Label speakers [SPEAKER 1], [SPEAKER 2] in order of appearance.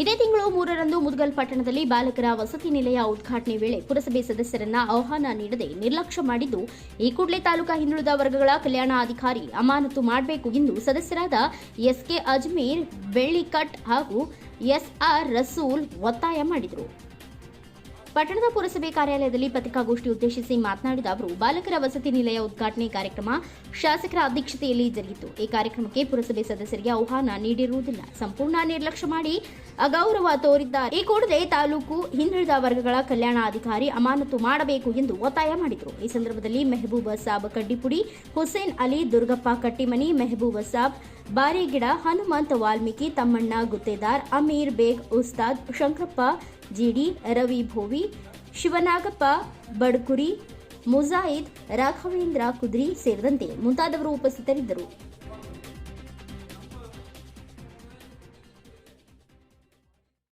[SPEAKER 1] ಇದೇ ತಿಂಗಳು ಮೂರರಂದು ಮುದಗಲ್ ಪಟ್ಟಣದಲ್ಲಿ ಬಾಲಕರ ವಸತಿ ನಿಲಯ ಉದ್ಘಾಟನೆ ವೇಳೆ ಪುರಸಭೆ ಸದಸ್ಯರನ್ನ ಆಹ್ವಾನ ನೀಡದೆ ನಿರ್ಲಕ್ಷ್ಯ ಮಾಡಿದ್ದು, ಈ ಕೂಡಲೇ ತಾಲೂಕಾ ಹಿಂದುಳಿದ ವರ್ಗಗಳ ಕಲ್ಯಾಣಾಧಿಕಾರಿ ಅಮಾನತು ಮಾಡಬೇಕು ಎಂದು ಸದಸ್ಯರಾದ ಎಸ್ಕೆ ಅಜ್ಮೀರ್, ಬೆಳ್ಳಿಕಟ್ ಹಾಗೂ ಎಸ್ಆರ್ ರಸೂಲ್ ಒತ್ತಾಯ ಮಾಡಿದರು. ಪಟ್ಟಣದ ಪುರಸಭೆ ಕಾರ್ಯಾಲಯದಲ್ಲಿ ಪತ್ರಿಕಾಗೋಷ್ಠಿ ಉದ್ದೇಶಿಸಿ ಮಾತನಾಡಿದ ಅವರು, ಬಾಲಕರ ವಸತಿ ನಿಲಯ ಉದ್ಘಾಟನೆ ಕಾರ್ಯಕ್ರಮ ಶಾಸಕರ ಅಧ್ಯಕ್ಷತೆಯಲ್ಲಿ ಜರುಗಿತು. ಈ ಕಾರ್ಯಕ್ರಮಕ್ಕೆ ಪುರಸಭೆ ಸದಸ್ಯರಿಗೆ ಆಹ್ವಾನ ನೀಡಿರುವುದಿಲ್ಲ. ಸಂಪೂರ್ಣ ನಿರ್ಲಕ್ಷ್ಯ ಮಾಡಿ ಅಗೌರವ ತೋರಿದ್ದಾರೆ. ಈ ಕೂಡಲೇ ತಾಲೂಕು ಹಿಂದುಳಿದ ವರ್ಗಗಳ ಕಲ್ಯಾಣಾಧಿಕಾರಿ ಅಮಾನತು ಮಾಡಬೇಕು ಎಂದು ಒತ್ತಾಯ ಮಾಡಿದರು. ಈ ಸಂದರ್ಭದಲ್ಲಿ ಮೆಹಬೂಬ ಸಾಬ್ ಕಡ್ಡಿಪುಡಿ, ಹುಸೇನ್ ಅಲಿ, ದುರ್ಗಪ್ಪ ಕಟ್ಟಿಮನಿ, ಮೆಹಬೂಬ ಸಾಬ್, ಬಾರೇಗಿಡ, ಹನುಮಂತ ವಾಲ್ಮೀಕಿ, ತಮ್ಮಣ್ಣ ಗುತ್ತೇದಾರ್, ಅಮೀರ್ ಬೇಗ್, ಉಸ್ತಾದ್ ಶಂಕರಪ್ಪ ಜಿಡಿ ರವಿ ಭೋವಿ ಶಿವನಾಗಪ್ಪ ಬಡ್ಕುರಿ ಮುಜಾಯಿದ್ ರಾಘವೇಂದ್ರ ಕುದ್ರಿ ಸೇರಿದಂತೆ ಮುಂತಾದವರು ಉಪಸ್ಥಿತರಿದ್ದರು.